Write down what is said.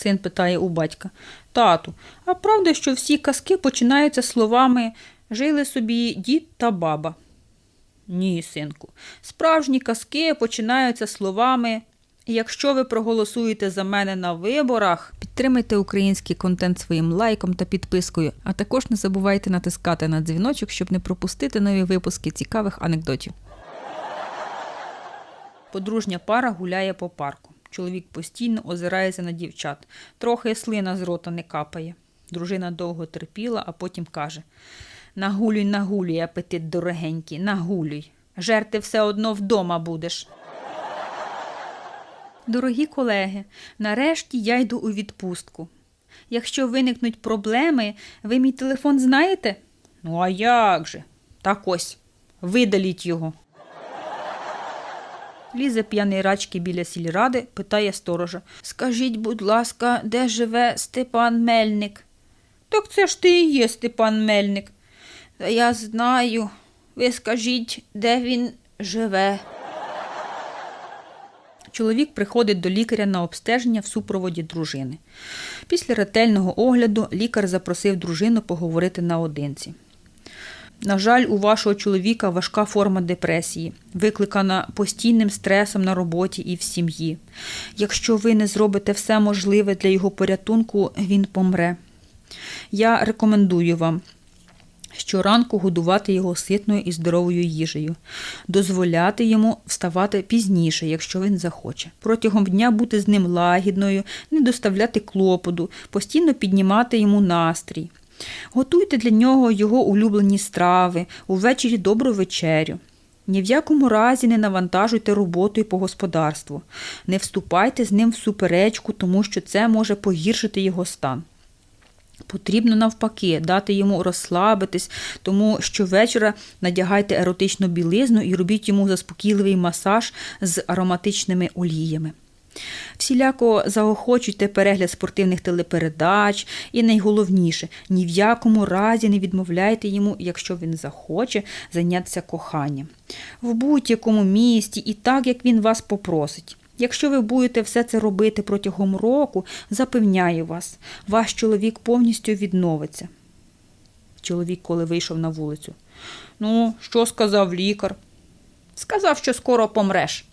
Син питає у батька. Тату, а правда, що всі казки починаються словами Жили собі дід та баба. Ні, синку. Справжні казки починаються словами Якщо ви проголосуєте за мене на виборах, підтримайте український контент своїм лайком та підпискою, а також не забувайте натискати на дзвіночок, щоб не пропустити нові випуски цікавих анекдотів. Подружня пара гуляє по парку. Чоловік постійно озирається на дівчат. Трохи слина з рота не капає. Дружина довго терпіла, а потім каже: Нагулюй, нагулюй, апетит дорогенький, нагулюй. Жерти все одно вдома будеш. Дорогі колеги, нарешті я йду у відпустку. Якщо виникнуть проблеми, ви мій телефон знаєте? Ну, а як же? Так ось, видаліть його. Лізе п'яний рачки біля сільради, питає сторожа. Скажіть, будь ласка, де живе Степан Мельник? Так це ж ти і є Степан Мельник. Та я знаю. Ви скажіть, де він живе. Чоловік приходить до лікаря на обстеження в супроводі дружини. Після ретельного огляду лікар запросив дружину поговорити наодинці. На жаль, у вашого чоловіка важка форма депресії, викликана постійним стресом на роботі і в сім'ї. Якщо ви не зробите все можливе для його порятунку, він помре. Я рекомендую вам щоранку годувати його ситною і здоровою їжею, дозволяти йому вставати пізніше, якщо він захоче. Протягом дня бути з ним лагідною, не доставляти клопоту, постійно піднімати йому настрій. Готуйте для нього його улюблені страви, увечері добру вечерю. Ні в якому разі не навантажуйте роботою по господарству. Не вступайте з ним в суперечку, тому що це може погіршити його стан. Потрібно навпаки дати йому розслабитись, тому щовечора надягайте еротичну білизну і робіть йому заспокійливий масаж з ароматичними оліями. Всіляко заохочуйте перегляд спортивних телепередач і найголовніше, ні в якому разі не відмовляйте йому, якщо він захоче зайнятися коханням. В будь-якому місті і так, як він вас попросить. Якщо ви будете все це робити протягом року, запевняю вас, ваш чоловік повністю відновиться. Чоловік, коли вийшов на вулицю. Ну, що сказав лікар? Сказав, що скоро помреш.